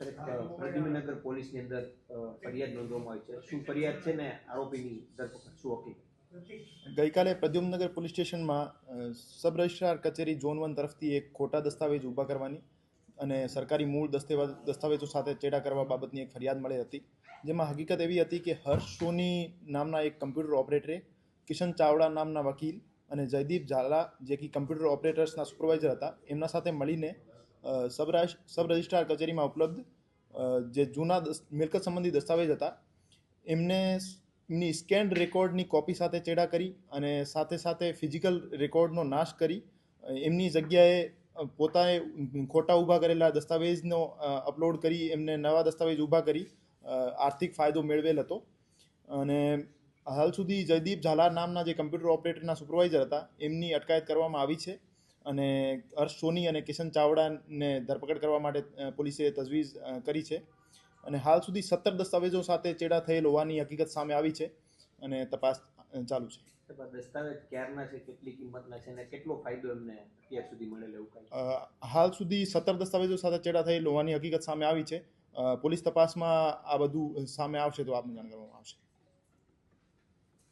પ્રદ્યુમ્નનગર પોલીસની અંદર ફરિયાદ નોંધવામાં આવી છે. શું ફરિયાદ છે ને આરોપીની ધરપકડ? શું હકીકત ગઈકાલે પ્રદ્યુમનગર પોલીસ સ્ટેશનમાં સબ રજિસ્ટ્રાર કચેરી ઝોન વન તરફથી એક ખોટા દસ્તાવેજ ઊભા કરવાની અને સરકારી મૂળ દસ્તાવેજ દસ્તાવેજો સાથે ચેડા કરવા બાબતની એક ફરિયાદ મળી હતી. જેમાં હકીકત એવી હતી કે હર્ષ સોની નામના એક કમ્પ્યુટર ઓપરેટરે કિશન ચાવડા નામના વકીલ અને જયદીપ ઝાલા, જે કે કમ્પ્યુટર ઓપરેટર્સના સુપરવાઇઝર હતા, એમના સાથે મળીને સબ સબ રજિસ્ટ્રાર કચેરીમાં ઉપલબ્ધ. જે જૂના મિલકત સંબંધી દસ્તાવેજ હતા, એમને એમની સ્કેન્ડ રેકોર્ડની કોપી સાથે ચેડા કરી અને સાથે સાથે ફિઝિકલ રેકોર્ડનો નાશ કરી એમની જગ્યાએ પોતાએ ખોટા ઊભા કરેલા દસ્તાવેજનો અપલોડ કરી, એમને નવા દસ્તાવેજ ઊભા કરી આર્થિક ફાયદો મેળવેલ હતો. અને હાલ સુધી જયદીપ ઝાલા નામના જે કમ્પ્યુટર ઓપરેટરના સુપરવાઇઝર હતા, એમની અટકાયત કરવામાં આવી છે. અને હર્ષ સોની અને કિશન ચાવડાને ધરપકડ કરવા માટે પોલીસે તજવીજ કરી છે. અને હાલ સુધી સત્તર દસ્તાવેજો સાથે ચેડા થયેલ હોવાની હકીકત સામે આવી છે અને તપાસ ચાલુ છે. દસ્તાવેજ ક્યારના છે કેટલી કિંમતના છે અને કેટલો ફાયદો એમને અત્યાર સુધી મળેલો એવું હાલ સુધી સત્તર દસ્તાવેજો સાથે ચેડા થયેલ હોવાની હકીકત સામે આવી છે. પોલીસ તપાસમાં આ બધું સામે આવશે તો આપને જાણ કરવામાં આવશે.